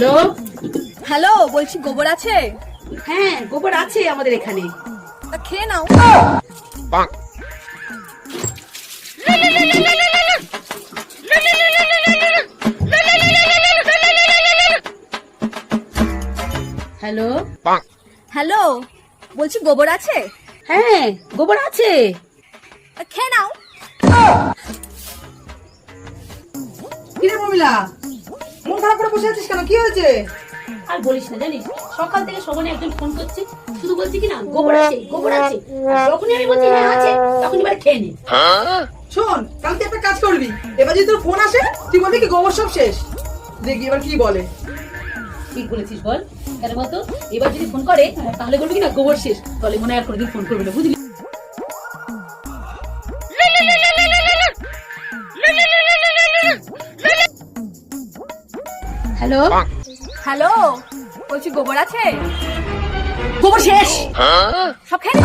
Hello hello বলছি গোবর আছে? হ্যাঁ গোবর আছে আমাদের এখানে। তা খেয়ে নাও। হ্যালো হ্যালো বলছি গোবর আছে? হ্যাঁ গোবর আছে। তা খেয়ে নাও। কিরে মমিলা? মন খারাপ করে বসে আছিস কেন? কি হয়েছে? আর বলিস না জানিস সকাল থেকে সবনে একজন ফোন করছে। শুধু বলছি কি না গোবর আছে গোবর আছে। যখনই আমি বলছি হ্যাঁ আছে তখন এবার খেয়ে নে। শোন কালকে একটা কাজ করবি। এবার যদি তোর ফোন আসে তুই বলবি কি গোবর সব শেষ। দেখি এবার কি বলে। ঠিক বলেছিস বল কেন বলতো? এবার যদি ফোন করে তাহলে বলবি কি না গোবর শেষ। তাহলে মনে হয় আর কোনোদিন ফোন করবে না বুঝলি? হ্যালো? হ্যালো? বলছি গোবর আছে? গোবর শেষ। সব খেয়ে